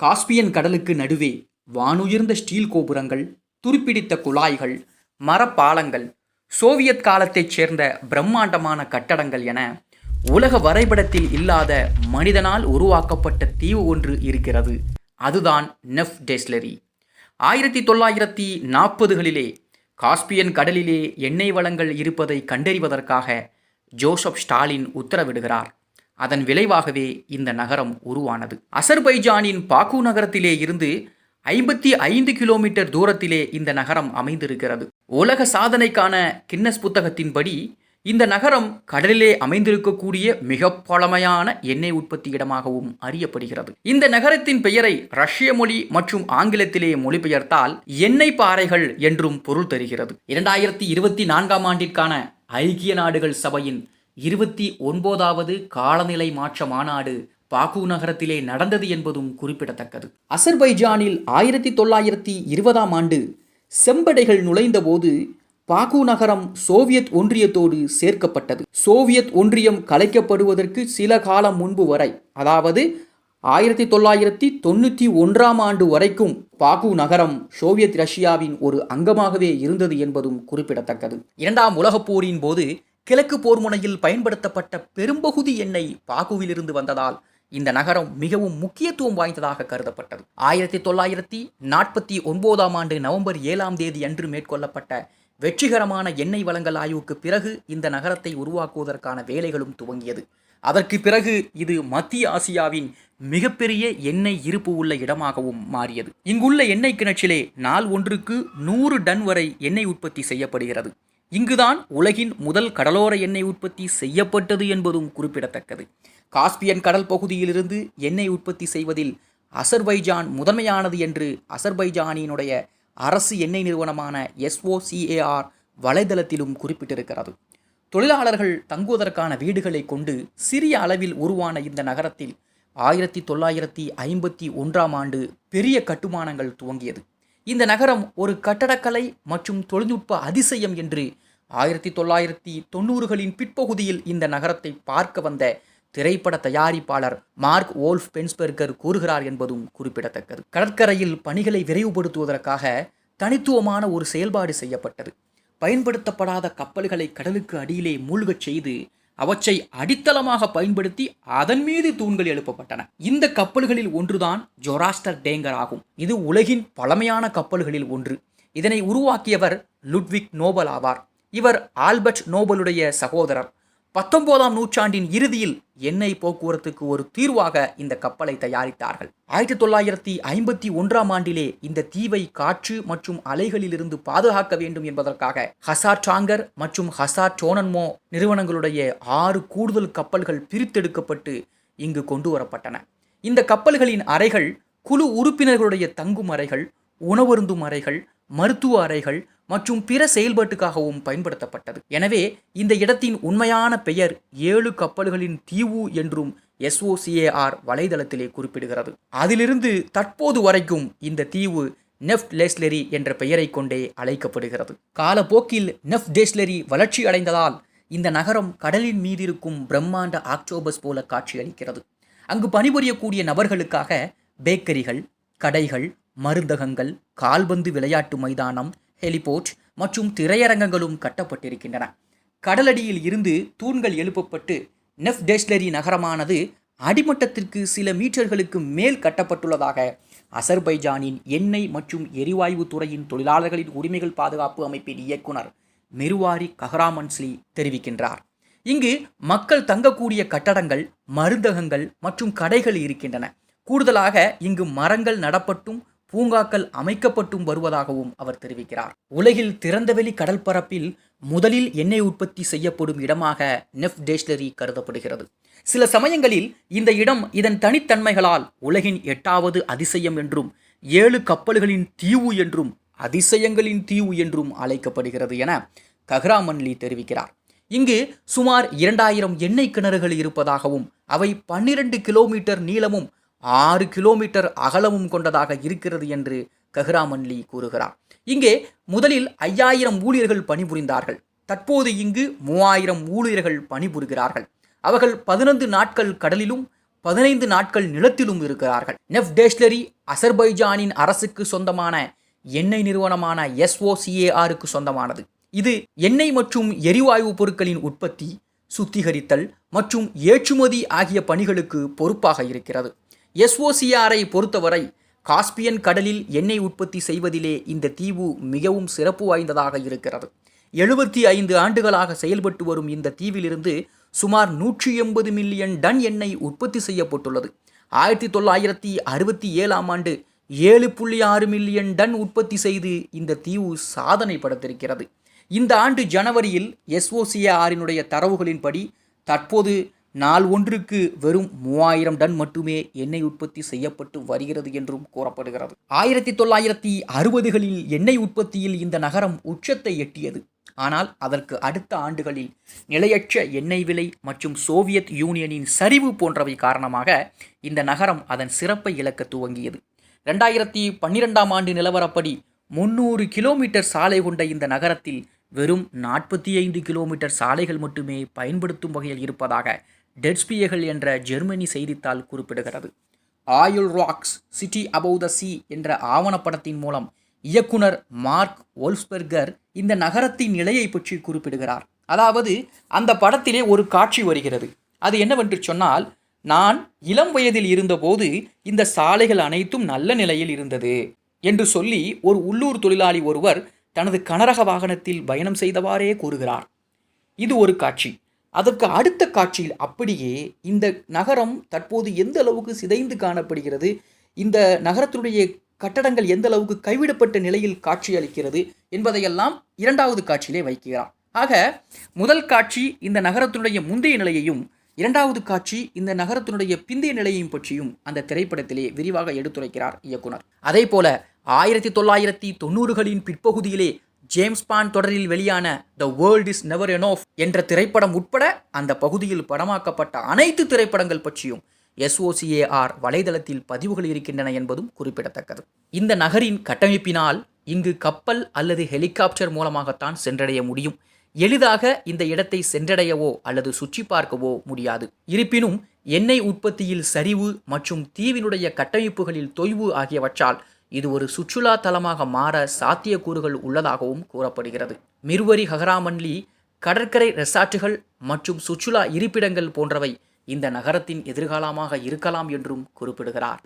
Caspian கடலுக்கு நடுவே வானுயர்ந்த steel கோபுரங்கள் துருப்பிடித்த குழாய்கள் மரப்பாலங்கள் சோவியத் காலத்தைச் சேர்ந்த பிரம்மாண்டமான கட்டடங்கள் என உலக வரைபடத்தில் இல்லாத மனிதனால் உருவாக்கப்பட்ட தீவு ஒன்று இருக்கிறது. அதுதான் நெஃப் டெஸ்லரி. ஆயிரத்தி தொள்ளாயிரத்தி நாற்பதுகளிலே காஸ்பியன் கடலிலே எண்ணெய் வளங்கள் இருப்பதை கண்டறிவதற்காக ஜோசப் ஸ்டாலின் உத்தரவிடுகிறார். அதன் விளைவாகவே இந்த நகரம் உருவானது. அசர்பைஜானின் பாக்கு நகரத்திலே இருந்து ஐம்பத்தி ஐந்து கிலோமீட்டர் தூரத்திலே இந்த நகரம் அமைந்திருக்கிறது. உலக சாதனைக்கான கின்னஸ் புத்தகத்தின்படி இந்த நகரம் கடலிலே அமைந்திருக்கக்கூடிய மிக பழமையான எண்ணெய் உற்பத்தி இடமாகவும் அறியப்படுகிறது. இந்த நகரத்தின் பெயரை ரஷ்ய மொழி மற்றும் ஆங்கிலத்திலே மொழிபெயர்த்தால் எண்ணெய் பாறைகள் என்றும் பொருள் தருகிறது. இரண்டாயிரத்தி இருபத்தி நான்காம் ஆண்டிற்கான ஐக்கிய நாடுகள் சபையின் இருபத்தி ஒன்பதாவது காலநிலை மாற்ற மாநாடு பாக்கு நகரத்திலே நடந்தது என்பதும் குறிப்பிடத்தக்கது. அசர்பைஜானில் ஆயிரத்தி தொள்ளாயிரத்தி இருபதாம் ஆண்டு செம்படைகள் நுழைந்தபோது பாக்கு நகரம் சோவியத் ஒன்றியத்தோடு சேர்க்கப்பட்டது. சோவியத் ஒன்றியம் கலைக்கப்படுவதற்கு சில காலம் முன்பு வரை அதாவது ஆயிரத்தி தொள்ளாயிரத்தி தொண்ணூற்றி ஒன்றாம் ஆண்டு வரைக்கும் பாகு நகரம் சோவியத் ரஷ்யாவின் ஒரு அங்கமாகவே இருந்தது என்பதும் குறிப்பிடத்தக்கது. இரண்டாம் உலகப் போரின் போது கிழக்கு போர் முனையில் பயன்படுத்தப்பட்ட பெரும்பகுதி எண்ணெய் பாகுவிலிருந்து வந்ததால் இந்த நகரம் மிகவும் முக்கியத்துவம் வாய்ந்ததாக கருதப்பட்டது. ஆயிரத்தி தொள்ளாயிரத்தி நாற்பத்தி ஒன்பதாம் ஆண்டு நவம்பர் ஏழாம் தேதி அன்று மேற்கொள்ளப்பட்ட வெற்றிகரமான எண்ணெய் வளங்கள் ஆய்வுக்கு பிறகு இந்த நகரத்தை உருவாக்குவதற்கான வேலைகளும் துவங்கியது. அதற்கு பிறகு இது மத்திய ஆசியாவின் மிகப்பெரிய எண்ணெய் இருப்பு உள்ள இடமாகவும் மாறியது. இங்குள்ள எண்ணெய் கிணற்றிலே நாள் ஒன்றுக்கு நூறு டன் வரை எண்ணெய் உற்பத்தி செய்யப்படுகிறது. இங்குதான் உலகின் முதல் கடலோர எண்ணெய் உற்பத்தி செய்யப்பட்டது என்பதும் குறிப்பிடத்தக்கது. காஸ்பியன் கடல் பகுதியிலிருந்து எண்ணெய் உற்பத்தி செய்வதில் அசர்பைஜான் முதன்மையானது என்று அசர்பைஜானினுடைய அரசு எண்ணெய் நிறுவனமான எஸ்ஓசிஏஆர் வலைதளத்திலும் குறிப்பிட்டிருக்கிறது. தொழிலாளர்கள் தங்குவதற்கான வீடுகளை கொண்டு சிறிய அளவில் உருவான இந்த நகரத்தில் ஆயிரத்தி தொள்ளாயிரத்தி ஐம்பத்தி ஒன்றாம் ஆண்டு பெரிய கட்டுமானங்கள் துவங்கியது. இந்த நகரம் ஒரு கட்டடக்கலை மற்றும் தொழில்நுட்ப அதிசயம் என்று ஆயிரத்தி தொள்ளாயிரத்தி தொண்ணூறுகளின் பிற்பகுதியில் இந்த நகரத்தை பார்க்க வந்த திரைப்பட தயாரிப்பாளர் மார்க் ஓல்ஃப் பென்ஸ்பெர்கர் கூறுகிறார் என்பதும் குறிப்பிடத்தக்கது. கடற்கரையில் பணிகளை விரைவுபடுத்துவதற்காக தனித்துவமான ஒரு செயல்பாடு செய்யப்பட்டது. பயன்படுத்தப்படாத கப்பல்களை கடலுக்கு அடியிலே மூழ்கச் செய்து அவற்றை அடித்தளமாக பயன்படுத்தி அதன் மீது தூண்கள் எழுப்பப்பட்டன. இந்த கப்பல்களில் ஒன்றுதான் ஜொராஸ்டர் டேங்கர் ஆகும். இது உலகின் பழமையான கப்பல்களில் ஒன்று. இதனை உருவாக்கியவர் லுட்விக் நோபல் ஆவார். இவர் ஆல்பர்ட் நோபலுடைய சகோதரர். பத்தொன்பதாம் நூற்றாண்டின் இறுதியில் எண்ணெய் போக்குவரத்துக்கு ஒரு தீர்வாக இந்த கப்பலை தயாரித்தார்கள். ஆயிரத்தி தொள்ளாயிரத்தி ஐம்பத்தி ஒன்றாம் ஆண்டிலே இந்த தீவை காற்று மற்றும் அலைகளிலிருந்து பாதுகாக்க வேண்டும் என்பதற்காக ஹசார் டாங்கர் மற்றும் ஹசார் டோனன்மோ நிறுவனங்களுடைய ஆறு கூடுதல் கப்பல்கள் பிரித்தெடுக்கப்பட்டு இங்கு கொண்டு வரப்பட்டன இந்த கப்பல்களின் அறைகள் குழு உறுப்பினர்களுடைய தங்கும் அறைகள் உணவருந்தும் அறைகள் மருத்துவ அறைகள் மற்றும் பிற செயல்பாட்டுக்காகவும் பயன்படுத்தப்பட்டது. எனவே இந்த இடத்தின் உண்மையான பெயர் ஏழு கப்பல்களின் தீவு என்றும் எஸ்ஓசிஏஆர் வலைதளத்திலே குறிப்பிடுகிறது. அதிலிருந்து தற்போது வரைக்கும் இந்த தீவு நெஃப்ட் லெஸ்லெரி என்ற பெயரை கொண்டே அழைக்கப்படுகிறது. காலப்போக்கில் நெஃப்ட் டேஸ்லரி வளர்ச்சி அடைந்ததால் இந்த நகரம் கடலின் மீதி இருக்கும் பிரம்மாண்ட ஆக்டோபஸ் போல காட்சியளிக்கிறது. அங்கு பணிபுரியக்கூடிய நபர்களுக்காக பேக்கரிகள் கடைகள் மருந்தகங்கள் கால்பந்து விளையாட்டு மைதானம் ஹெலிபோர்ட் மற்றும் திரையரங்கங்களும் கட்டப்பட்டிருக்கின்றன. கடலடியில் இருந்து தூண்கள் எழுப்பப்பட்டு நெஃப் டெஸ்லரி நகரமானது அடிமட்டத்திற்கு சில மீட்டர்களுக்கு மேல் கட்டப்பட்டுள்ளதாக அசர்பைஜானின் எண்ணெய் மற்றும் எரிவாயு துறையின் தொழிலாளர்களின் உரிமைகள் பாதுகாப்பு அமைப்பின் இயக்குனர் மிருவாரி கஹராமன்ஸ்லி தெரிவிக்கின்றார். இங்கு மக்கள் தங்கக்கூடிய கட்டடங்கள் மருந்தகங்கள் மற்றும் கடைகள் இருக்கின்றன. கூடுதலாக இங்கு மரங்கள் நடப்பட்டும் பூங்காக்கள் அமைக்கப்பட்டும் வருவதாகவும் அவர் தெரிவிக்கிறார். உலகில் திறந்தவெளி கடல் பரப்பில் முதலில் எண்ணெய் உற்பத்தி செய்யப்படும் இடமாக நெஃப் டேஷ்லரி கருதப்படுகிறது. சில சமயங்களில் இந்த இடம் இதன் தனித்தன்மைகளால் உலகின் எட்டாவது அதிசயம் என்றும் ஏழு கப்பல்களின் தீவு என்றும் அதிசயங்களின் தீவு என்றும் அழைக்கப்படுகிறது என கஹ்ராமன்லி தெரிவிக்கிறார். இங்கு சுமார் இரண்டாயிரம் எண்ணெய் கிணறுகள் இருப்பதாகவும் அவை பன்னிரண்டு கிலோமீட்டர் நீளமும் ஆறு கிலோமீட்டர் அகலமும் கொண்டதாக இருக்கிறது என்று கஹ்ராமன்லி கூறுகிறார். இங்கே முதலில் ஐயாயிரம் ஊழியர்கள் பணிபுரிந்தார்கள். தற்போது இங்கு மூவாயிரம் ஊழியர்கள் பணிபுரிகிறார்கள். அவர்கள் பதினைந்து நாட்கள் கடலிலும் பதினைந்து நாட்கள் நிலத்திலும் இருக்கிறார்கள். நெஃப் டேஸ்லரி அசர்பைஜானின் அரசுக்கு சொந்தமான எண்ணெய் நிறுவனமான எஸ்ஓசிஏஆருக்கு சொந்தமானது. இது எண்ணெய் மற்றும் எரிவாயு பொருட்களின் உற்பத்தி சுத்திகரித்தல் மற்றும் ஏற்றுமதி ஆகிய பணிகளுக்கு பொறுப்பாக இருக்கிறது. எஸ்ஓசிஆரை பொறுத்தவரை காஸ்பியன் கடலில் எண்ணெய் உற்பத்தி செய்வதிலே இந்த தீவு மிகவும் சிறப்பு வாய்ந்ததாக இருக்கிறது. எழுபத்தி ஐந்து ஆண்டுகளாக செயல்பட்டு வரும் இந்த தீவிலிருந்து சுமார் நூற்றி எண்பது மில்லியன் டன் எண்ணெய் உற்பத்தி செய்யப்பட்டுள்ளது. ஆயிரத்தி தொள்ளாயிரத்தி அறுபத்தி ஏழாம் ஆண்டு ஏழு புள்ளி ஆறு மில்லியன் டன் உற்பத்தி செய்து இந்த தீவு சாதனை படைத்திருக்கிறது இந்த ஆண்டு ஜனவரியில் எஸ்ஓசிஆரினுடைய தரவுகளின்படி தற்போது நாள் ஒன்றுக்கு வெறும் மூவாயிரம் டன் மட்டுமே எண்ணெய் உற்பத்தி செய்யப்பட்டு வருகிறது என்றும் கூறப்படுகிறது. ஆயிரத்தி தொள்ளாயிரத்தி அறுபதுகளில் எண்ணெய் உற்பத்தியில் இந்த நகரம் உச்சத்தை எட்டியது. ஆனால் அதற்கு அடுத்த ஆண்டுகளில் நிலையற்ற எண்ணெய் விலை மற்றும் சோவியத் யூனியனின் சரிவு போன்றவை காரணமாக இந்த நகரம் அதன் சிறப்பை இழக்க துவங்கியது. ரெண்டாயிரத்தி பன்னிரெண்டாம் ஆண்டு நிலவரப்படி முன்னூறு கிலோமீட்டர் சாலை கொண்ட இந்த நகரத்தில் வெறும் நாற்பத்தி ஐந்து கிலோமீட்டர் சாலைகள் மட்டுமே பயன்படுத்தும் வகையில் இருப்பதாக டெட்ஸ்பியர்கள் என்ற ஜெர்மனி செய்தித்தாள் குறிப்பிடுகிறது. ஆயுள் rocks city above the sea என்ற ஆவணப்படத்தின் மூலம் இயக்குனர் மார்க் ஒல்ஸ்பெர்கர் இந்த நகரத்தின் நிலையை பற்றி குறிப்பிடுகிறார். அதாவது அந்த படத்திலே ஒரு காட்சி வருகிறது. அது என்னவென்று சொன்னால் நான் இளம் வயதில் இருந்தபோது இந்த சாலைகள் அனைத்தும் நல்ல நிலையில் இருந்தது என்று சொல்லி ஒரு உள்ளூர் தொழிலாளி ஒருவர் தனது கனரக வாகனத்தில் பயணம் செய்தவாறே கூறுகிறார். இது ஒரு காட்சி. அதற்கு அடுத்த காட்சியில் அப்படியே இந்த நகரம் தற்போது எந்த அளவுக்கு சிதைந்து காணப்படுகிறது இந்த நகரத்தினுடைய கட்டடங்கள் எந்த அளவுக்கு கைவிடப்பட்ட நிலையில் காட்சி அளிக்கிறது என்பதையெல்லாம் இரண்டாவது காட்சியிலே வைக்கிறார். ஆக முதல் காட்சி இந்த நகரத்தினுடைய முந்தைய நிலையையும் இரண்டாவது காட்சி இந்த நகரத்தினுடைய பிந்தைய நிலையையும் பற்றியும் அந்த திரைப்படத்திலே விரிவாக எடுத்துரைக்கிறார் இயக்குனர். அதே போல ஆயிரத்தி தொள்ளாயிரத்தி தொண்ணூறுகளின் பிற்பகுதியிலே ஜேம்ஸ் பான் தொடரில் வெளியான the world is never enough என்ற திரைப்படம் உட்பட அந்த பகுதியில் படமாக்கப்பட்ட அனைத்து திரைப்படங்கள் பற்றியும் எஸ்ஓசிஏஆர் வலைதளத்தில் பதிவுகள் இருக்கின்றன என்பதும் குறிப்பிடத்தக்கது. இந்த நகரின் கட்டமைப்பினால் இங்கு கப்பல் அல்லது ஹெலிகாப்டர் மூலமாகத்தான் சென்றடைய முடியும். எளிதாக இந்த இடத்தை சென்றடையவோ அல்லது சுற்றி பார்க்கவோ முடியாது. இருப்பினும் எண்ணெய் உற்பத்தியில் சரிவு மற்றும் தீவினுடைய கட்டமைப்புகளில் தொய்வு ஆகியவற்றால் இது ஒரு சுற்றுலா தலமாக மாற சாத்தியக்கூறுகள் உள்ளதாகவும் கூறப்படுகிறது. மிர்வரி ஹகராமன்லி கடற்கரை ரெசார்ட்டுகள் மற்றும் சுற்றுலா இருப்பிடங்கள் போன்றவை இந்த நகரத்தின் எதிர்காலமாக இருக்கலாம் என்றும் குறிப்பிடுகிறார்.